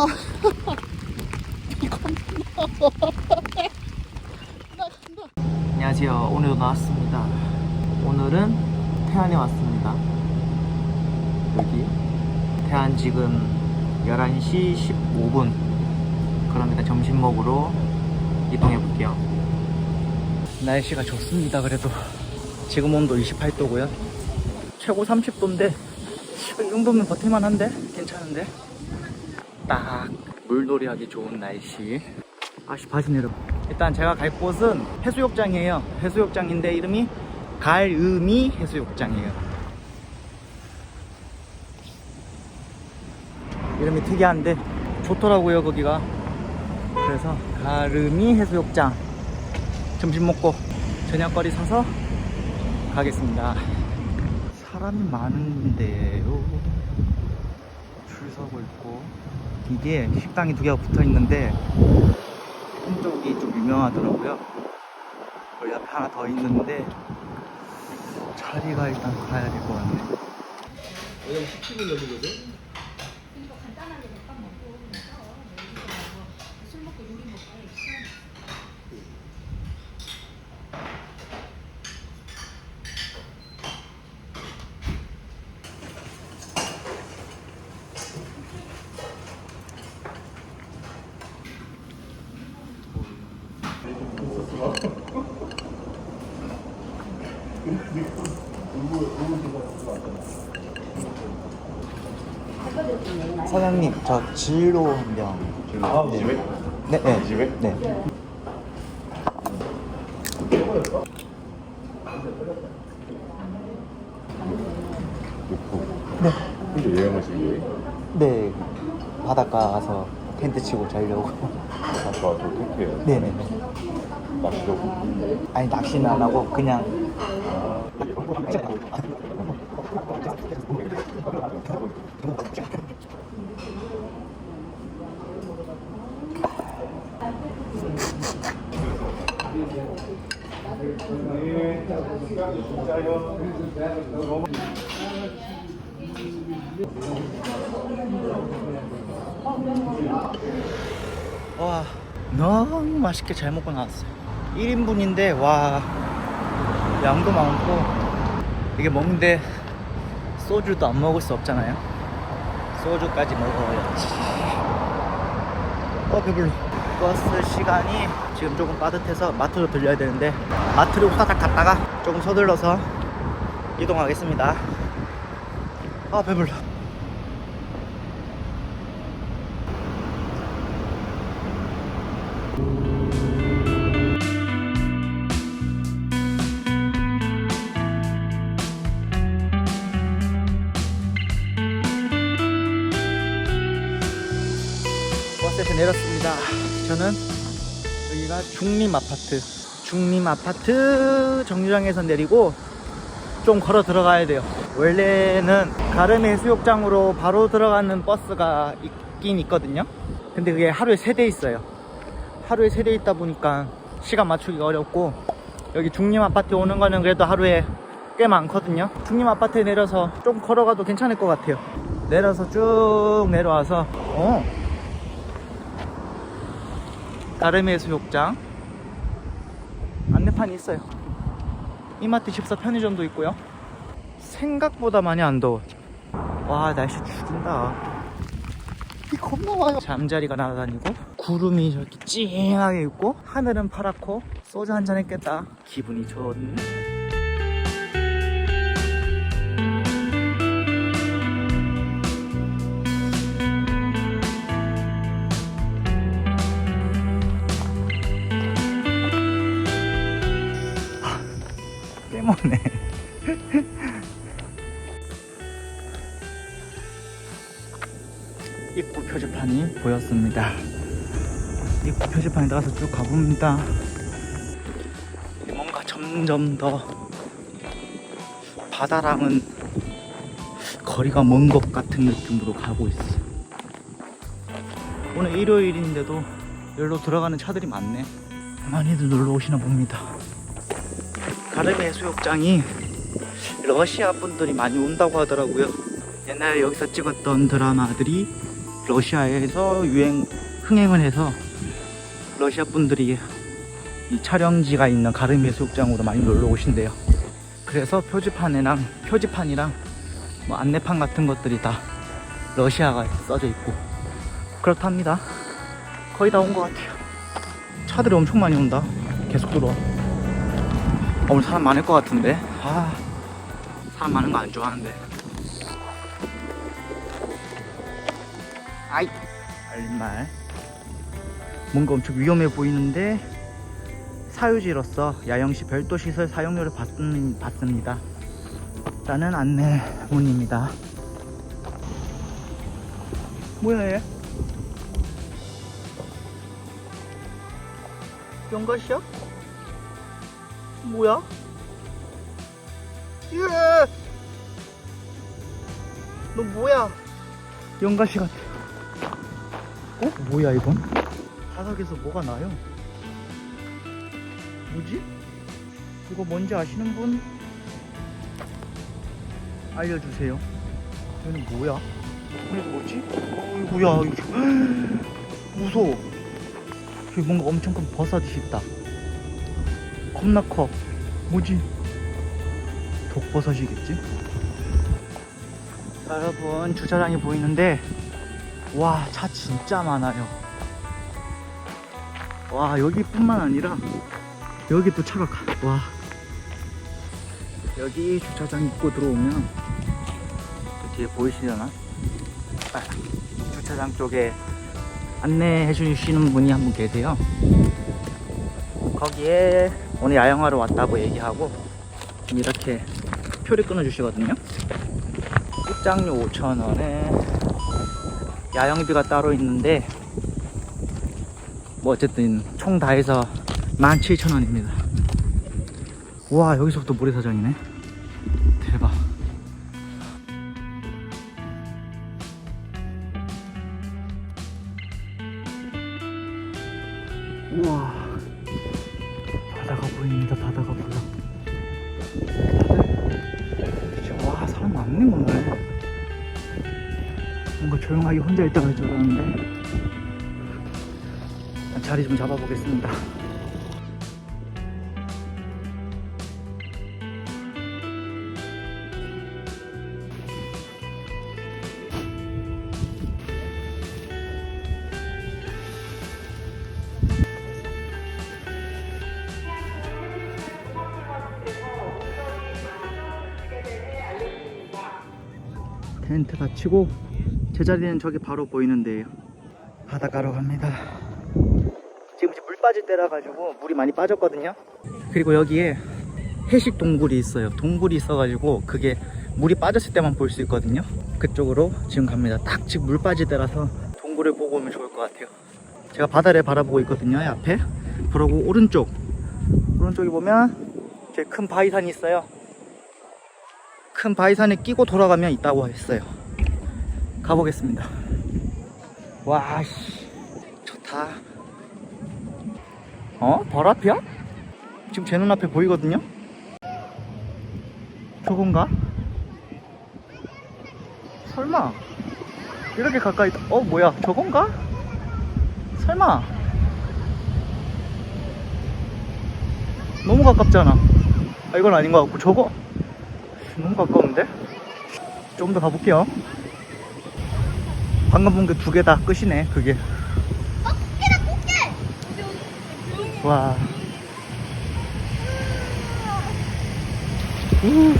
나. 이거 안녕하세요. 오늘도 나왔습니다. 오늘은 태안에 왔습니다. 여기 태안 지금 11시 15분. 그럼 일단 점심 먹으러 이동해 볼게요. 날씨가 좋습니다. 그래도 지금 온도 28도고요. 최고 30도인데 이 정도면 버틸만 한데? 괜찮은데? 딱 물놀이 하기 좋은 날씨. 아씨 바지 내려 일단 제가 갈 곳은 해수욕장이에요. 해수욕장인데 이름이 갈음이 해수욕장이에요. 이름이 특이한데 좋더라고요 거기가. 그래서 가름이 해수욕장. 점심 먹고 저녁거리 사서 가겠습니다. 사람이 많은데요. 줄 서고 있고 이게 식당이 두 개가 붙어 있는데 한쪽이 좀 유명하더라고요 여기 앞에 하나 더 있는데 자리가 일단 가야 될 것 같네 왜냐면 17분 열리거든? 사장님 저 진로 한병 아, 집에? 네, 네. 집에? 네. 네. 혼자 여행하시기 네. 바닷가 가서 텐트 치고 자려고. 아까 또 택해요. 네 네. 낚시도 아니 낚시는 안 하고 그냥 와 너무 맛있게 잘 먹고 나왔어요 1인분인데 와 양도 많고 이게 먹는데 소주도 안 먹을 수 없잖아요. 소주까지 먹어야지. 어 배불러 버스 시간이 지금 조금 빠듯해서 마트로 들려야 되는데 마트로 후다닥 갔다가 조금 서둘러서 이동하겠습니다. 아 배불러 중림 아파트. 중림 아파트 정류장에서 내리고 좀 걸어 들어가야 돼요. 원래는 가름 해수욕장으로 바로 들어가는 버스가 있긴 있거든요. 근데 그게 하루에 세 대 있어요. 하루에 세 대 있다 보니까 시간 맞추기가 어렵고 여기 중림 아파트 오는 거는 그래도 하루에 꽤 많거든요. 중림 아파트에 내려서 좀 걸어가도 괜찮을 것 같아요. 내려서 쭉 내려와서 어 가르미 해수욕장 안내판이 있어요. 이마트 14 편의점도 있고요. 생각보다 많이 안 더워 와 날씨 죽인다. 비 겁나 와요 잠자리가 날아다니고 구름이 저렇게 찡하게 있고 하늘은 파랗고 소주 한 잔 했겠다. 기분이 좋네 보였습니다. 입구 표지판에 따라서 쭉 가봅니다. 뭔가 점점 더 바다랑은 거리가 먼 것 같은 느낌으로 가고 있어. 오늘 일요일인데도 여기로 들어가는 차들이 많네. 많이들 놀러 오시나 봅니다. 가르미 해수욕장이 러시아 분들이 많이 온다고 하더라고요. 옛날에 여기서 찍었던 드라마들이 러시아에서 유행 흥행을 해서 러시아 분들이 이 촬영지가 있는 가르미 해수욕장으로 많이 놀러 오신대요. 그래서 표지판이랑 표지판이랑 뭐 안내판 같은 것들이 다 러시아가 써져 있고 그렇답니다. 거의 다 온 것 같아요. 차들이 엄청 많이 온다. 계속 들어와. 어, 오늘 사람 많을 것 같은데. 아, 사람 많은 거 안 좋아하는데. 아이, 얼말. 뭔가 엄청 위험해 보이는데 사유지로서 야영시 별도 시설 사용료를 받습, 받습니다. 라는 안내문입니다. 뭐야 얘? 연가시야? 뭐야? 예! 너 뭐야? 연가시 같아. 어? 뭐야 이건? 바닥에서 뭐가 나요? 뭐지? 이거 뭔지 아시는 분? 알려주세요. 얘는 뭐야? 얘는 뭐지? 어이구야, 이거. 무서워. 저기 뭔가 엄청 큰 버섯이 있다. 겁나 커. 뭐지? 독버섯이겠지? 자, 여러분, 주차장이 보이는데, 와, 차 진짜 많아요. 와, 여기뿐만 아니라, 여기도 차가 가. 와. 여기 주차장 입고 들어오면, 그 뒤에 보이시려나? 아, 주차장 쪽에 안내해 주시는 분이 한 분 계세요. 거기에 오늘 야영하러 왔다고 얘기하고 이렇게 표를 끊어 주시거든요. 입장료 5,000원에 야영비가 따로 있는데 뭐 어쨌든 총 다 해서 17,000원입니다. 와 여기서부터 모래사장이네. 자리 좀 잡아보겠습니다. 텐트가 치고 제자리는 저기 바로 보이는데요. 바닷가로 갑니다 빠질 때라 가지고 물이 많이 빠졌거든요 그리고 여기에 해식 동굴이 있어요 동굴이 있어 가지고 그게 물이 빠졌을 때만 볼 수 있거든요 그쪽으로 지금 갑니다 딱 지금 물 빠질 때라서 동굴을 보고 오면 좋을 것 같아요 제가 바다를 바라보고 있거든요 이 앞에 그러고 오른쪽 오른쪽에 보면 저기 큰 바위산이 있어요 큰 바위산에 끼고 돌아가면 있다고 했어요. 가보겠습니다. 와, 씨. 좋다. 어? 바로 앞이야? 지금 제 눈앞에 보이거든요? 저건가? 설마. 이렇게 가까이. 어, 뭐야. 저건가? 설마. 너무 가깝잖아. 아, 이건 아닌 것 같고, 저거. 너무 가까운데? 조금 더 가볼게요. 방금 본 게 두 개 다 끝이네, 그게. 와. 우.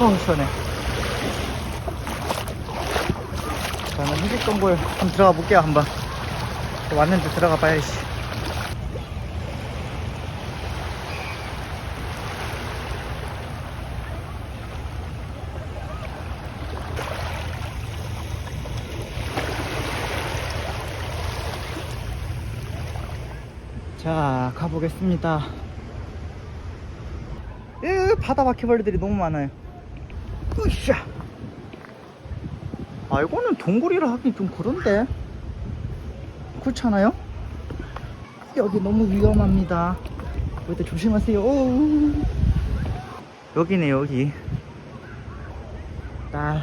어, 시원해. 저는 희귀 동굴 한번 들어가 볼게요, 한번. 왔는데 들어가 봐야지. 자, 가보겠습니다. 으, 바다 바퀴벌레들이 너무 많아요. 으쌰. 아, 이거는 동굴이라 하긴 좀 그런데. 그렇잖아요? 여기 너무 위험합니다. 그때 조심하세요. 오. 여기네 여기. 나.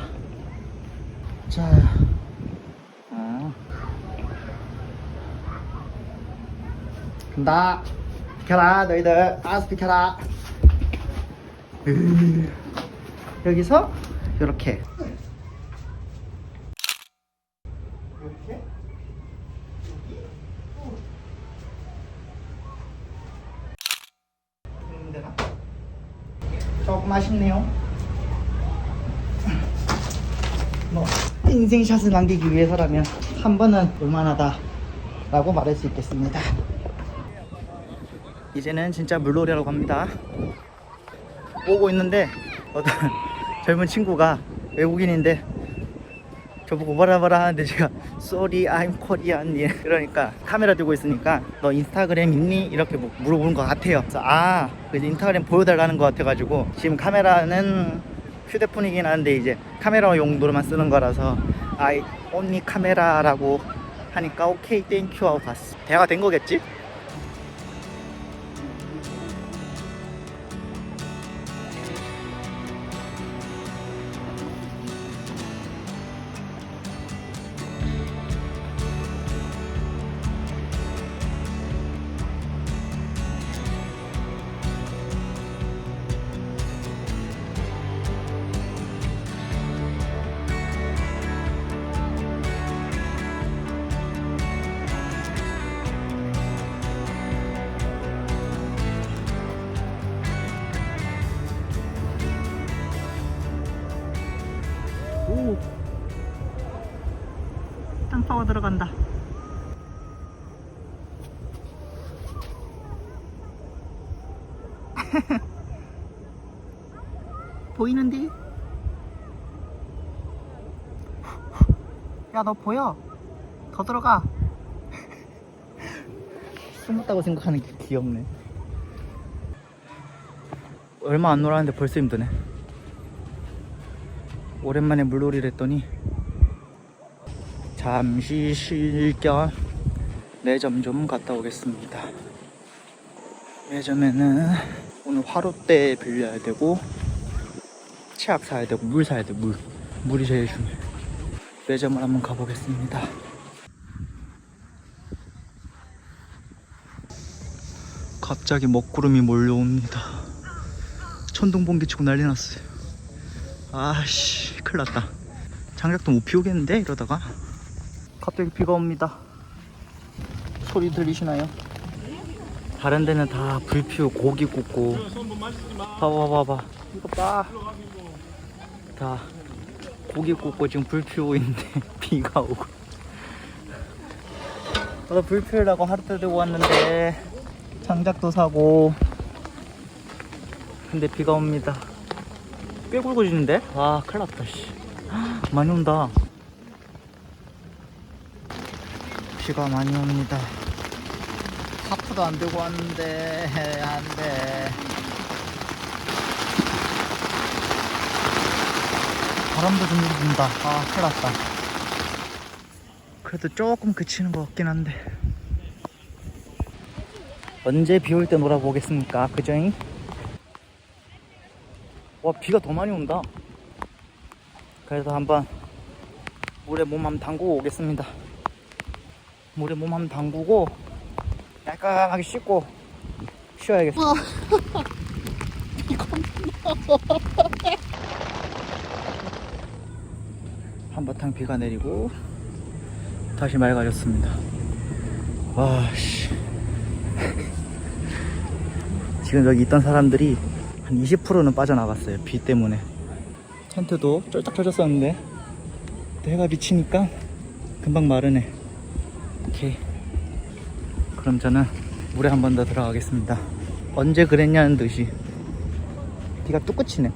자. 어. 간다. 비켜라 너희들. 알아서 비켜라. 으. 여기서 이렇게. 이렇게. 조금 아쉽네요. 뭐 인생샷을 남기기 위해서라면 한 번은 볼만하다 라고 말할 수 있겠습니다. 이제는 진짜 물놀이라고 합니다. 오고 있는데 어떤 젊은 친구가 외국인인데 저보고 뭐라 뭐라 하는데 제가 Sorry I'm Korean 예. 그러니까 카메라 들고 있으니까 너 인스타그램 있니? 이렇게 뭐 물어보는 것 같아요 그래서 아 그래서 인스타그램 보여달라는 것 같아가지고 지금 카메라는 휴대폰이긴 한데 이제 카메라 용도로만 쓰는 거라서 I only 카메라라고 하니까 오케이 땡큐 하고 갔어 대화가 된 거겠지? 땅 파고 들어간다. 보이는데? 야, 너 보여? 더 들어가. 숨었다고 생각하는 게 귀엽네. 얼마 안 놀았는데 벌써 힘드네. 오랜만에 물놀이를 했더니 잠시 쉴 겸 매점 좀 갔다 오겠습니다. 매점에는 오늘 화롯대 빌려야 되고 치약 사야 되고 물 사야 돼 물. 물이 제일 중요해. 매점을 한번 가보겠습니다. 갑자기 먹구름이 몰려옵니다. 천둥번개 치고 난리 났어요. 아씨 큰일 났다 장작도 못 피우겠는데 이러다가 갑자기 비가 옵니다. 소리 들리시나요? 다른 데는 다 불 피우고 고기 굽고. 봐봐 봐봐 이거 봐 다 고기 굽고 지금 불 피우고 있는데 비가 오고. 저도 불 피우려고 하루도 들고 왔는데 장작도 사고. 근데 비가 옵니다. 꽤 굵어지는데? 와 큰일 났다 씨. 많이 온다 비가 많이 옵니다. 하프도 안 들고 왔는데 안 돼. 바람도 좀 분다. 아 큰일 났다. 그래도 조금 그치는 것 같긴 한데. 언제 비 올 때 놀아보겠습니까? 그저잉? 와 비가 더 많이 온다. 그래서 한번 물에 몸 한번 담그고 오겠습니다 물에 몸 한번 담그고 깔끔하게 씻고 쉬어야겠어 한바탕 비가 내리고 다시 맑아졌습니다 와 씨 지금 여기 있던 사람들이 한 20%는 빠져나갔어요. 비 때문에. 텐트도 쫄딱 젖었었는데 해가 비치니까 금방 마르네. 오케이. 그럼 저는 물에 한 번 더 들어가겠습니다. 언제 그랬냐는 듯이 비가 뚝 그치네.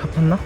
잡혔나?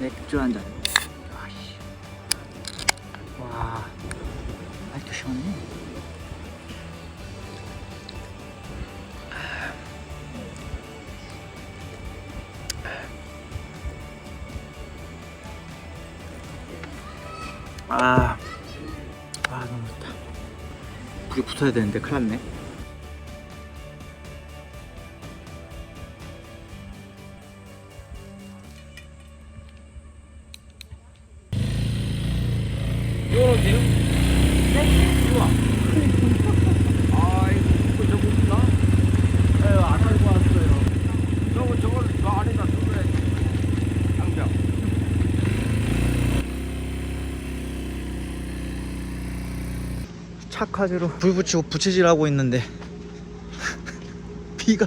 맥주 한 잔. 아이씨. 와, 아직도 시원해. 아, 아 너무 좋다. 불이 붙어야 되는데 큰일 났네. 착화제로 불 붙이고 부채질하고 있는데 비가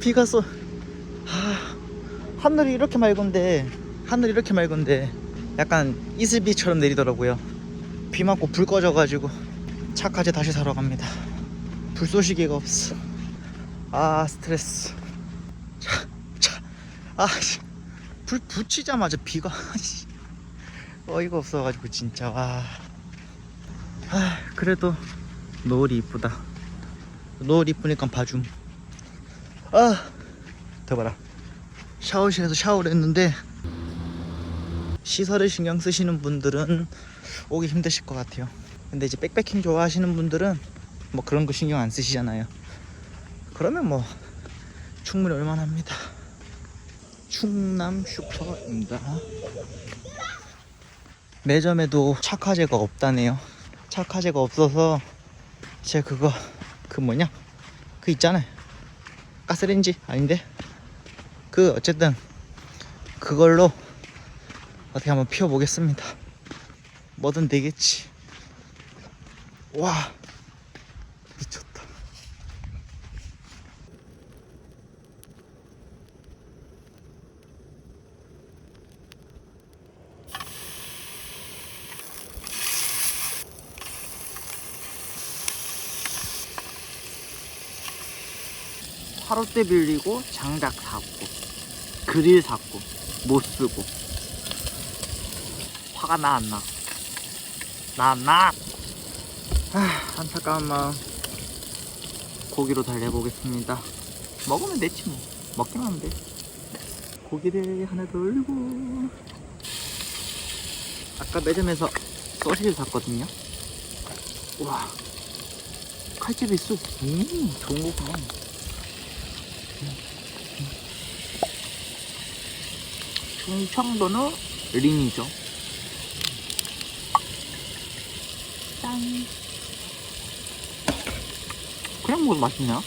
비가 써. 하, 하늘이 이렇게 맑은데 하늘이 이렇게 맑은데 약간 이슬비처럼 내리더라고요. 비 맞고 불 꺼져가지고 착화제 다시 사러 갑니다. 불 쏘시개가 없어. 아 스트레스. 차 차 아 불 붙이자마자 비가 씨, 어이가 없어가지고 진짜 와. 아, 그래도 노을이 이쁘다. 노을 이쁘니까 봐줌. 아, 더 봐라. 샤워실에서 샤워를 했는데 시설을 신경 쓰시는 분들은 오기 힘드실 것 같아요. 근데 이제 백패킹 좋아하시는 분들은 뭐 그런 거 신경 안 쓰시잖아요. 그러면 뭐 충분히 얼마나합니다. 충남 슈퍼입니다. 매점에도 착화제가 없다네요. 착화제가 없어서 제가 그거 그 뭐냐? 그 있잖아요 가스레인지 아닌데? 그 어쨌든 그걸로 어떻게 한번 피워보겠습니다. 뭐든 되겠지. 와 하루때 빌리고 장작 샀고 그릴 샀고 못 쓰고. 화가 나 안 나? 나 안 나? 아, 안타까운 마음. 고기로 달래보겠습니다. 먹으면 됐지 뭐. 먹기만 하면 돼. 고기를 하나 돌고. 아까 매점에서 소시지 샀거든요. 와. 칼집이 쑥 음, 좋은 거구나 충청도는 린이죠. 짠. 그냥 먹어도 맛있냐?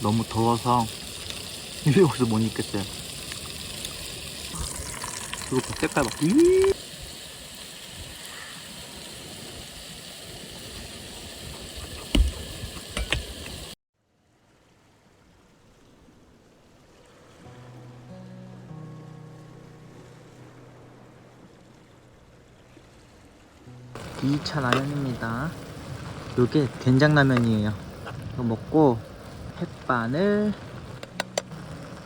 너무 더워서 여기서 못 입겠어요. 봐, 색깔 봐. 이 이차 라면입니다. 요게 된장 라면이에요. 이거 먹고 햇반을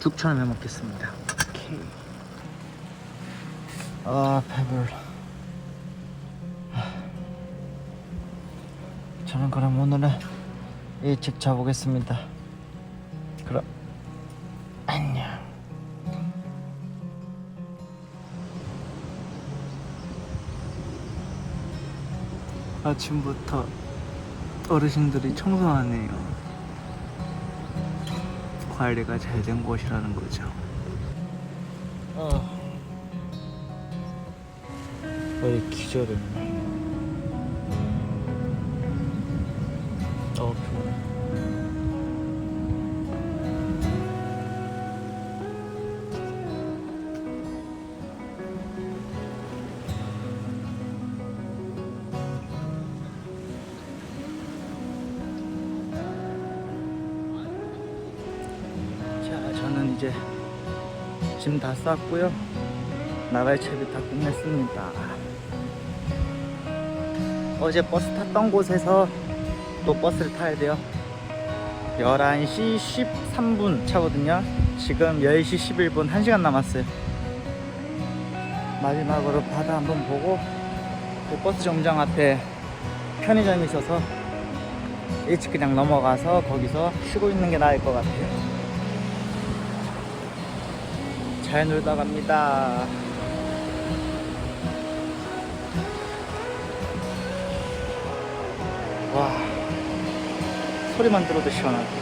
죽처럼 해 먹겠습니다. 오케이. 아, 배불러. 저는 그럼 오늘은 일찍 자보겠습니다. 그럼 아침부터 어르신들이 청소하네요. 관리가 잘 된 곳이라는 거죠. 아, 어이 기절해. 어, 피곤해. 이제 짐 다 쌌고요. 나갈 채비 다 끝냈습니다. 어제 버스 탔던 곳에서 또 버스를 타야 돼요. 11시 13분 차거든요. 지금 10시 11분 1시간 남았어요. 마지막으로 바다 한번 보고 그 버스 정장 앞에 편의점이 있어서 일찍 그냥 넘어가서 거기서 쉬고 있는 게 나을 것 같아요. 잘 놀다 갑니다. 와, 소리만 들어도 시원하다.